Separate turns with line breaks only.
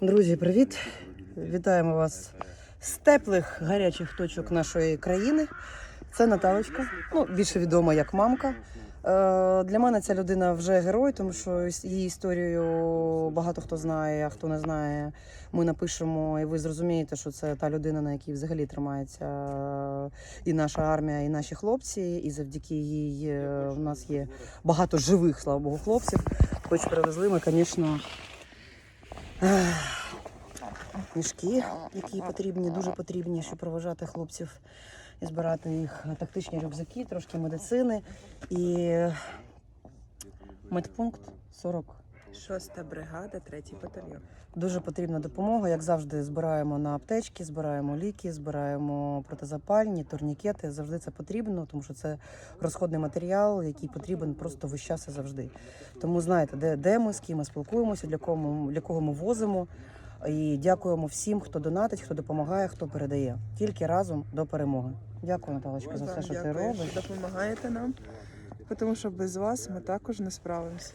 Друзі, привіт! Вітаємо вас з теплих гарячих точок нашої країни. Це Наталочка, ну більше відома як мамка. Е, Для мене ця людина вже герой, тому що її історію багато хто знає, а хто не знає, ми напишемо, і ви зрозумієте, що це та людина, на якій взагалі тримається і наша армія, і наші хлопці. І завдяки їй е, в нас є багато живих, слава Богу, хлопців. Хоч привезли ми, звісно. Мішки, які потрібні, дуже потрібні, щоб проважати хлопців і збирати їх тактичні рюкзаки, трошки медицини і медпункт 40.
Шоста бригада, третій батальйон.
Дуже потрібна допомога. Як завжди, збираємо на аптечки, збираємо ліки, збираємо протизапальні, турнікети. Завжди це потрібно, тому що це розходний матеріал, який потрібен просто весь час і завжди. Тому знаєте, де, де ми, з ким ми спілкуємося, для кого, для кого ми возимо. І дякуємо всім, хто донатить, хто допомагає, хто передає. Тільки разом до перемоги. Дякую, Наталочка, за все, що ти
дякую,
робиш.
що допомагаєте нам, тому що без вас ми також не справимося.